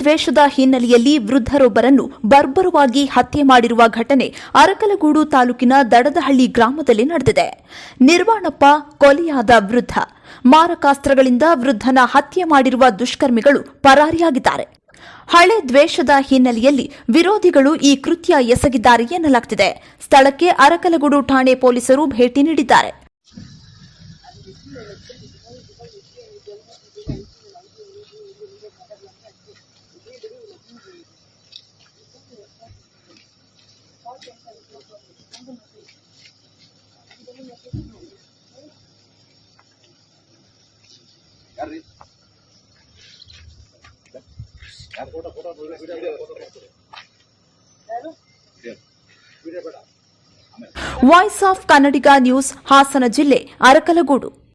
ದ್ವೇಷದ ಹಿನ್ನೆಲೆಯಲ್ಲಿ ವೃದ್ಧರೊಬ್ಬರನ್ನು ಬರ್ಬರವಾಗಿ ಹತ್ಯೆ ಮಾಡಿರುವ ಘಟನೆ ಅರಕಲಗೂಡು ತಾಲೂಕಿನ ದಡದಹಳ್ಳಿ ಗ್ರಾಮದಲ್ಲಿ ನಡೆದಿದೆ. ನಿರ್ವಾಣಪ್ಪ ಕೊಲೆಯಾದ ವೃದ್ಧ. ಮಾರಕಾಸ್ತ್ರಗಳಿಂದ ವೃದ್ಧನ ಹತ್ಯೆ ಮಾಡಿರುವ ದುಷ್ಕರ್ಮಿಗಳು ಪರಾರಿಯಾಗಿದ್ದಾರೆ. ಹಳೆ ದ್ವೇಷದ ಹಿನ್ನೆಲೆಯಲ್ಲಿ ವಿರೋಧಿಗಳು ಈ ಕೃತ್ಯ ಎಸಗಿದ್ದಾರೆ ಎನ್ನಲಾಗುತ್ತಿದೆ ಸ್ಥಳಕ್ಕೆ ಅರಕಲಗೂಡು ಠಾಣೆ ಪೊಲೀಸರು ಭೇಟಿ ನೀಡಿದ್ದಾರೆ. voice of Kannadiga news Hassan ಜಿಲ್ಲೆ ಅರಕಲಗೂಡು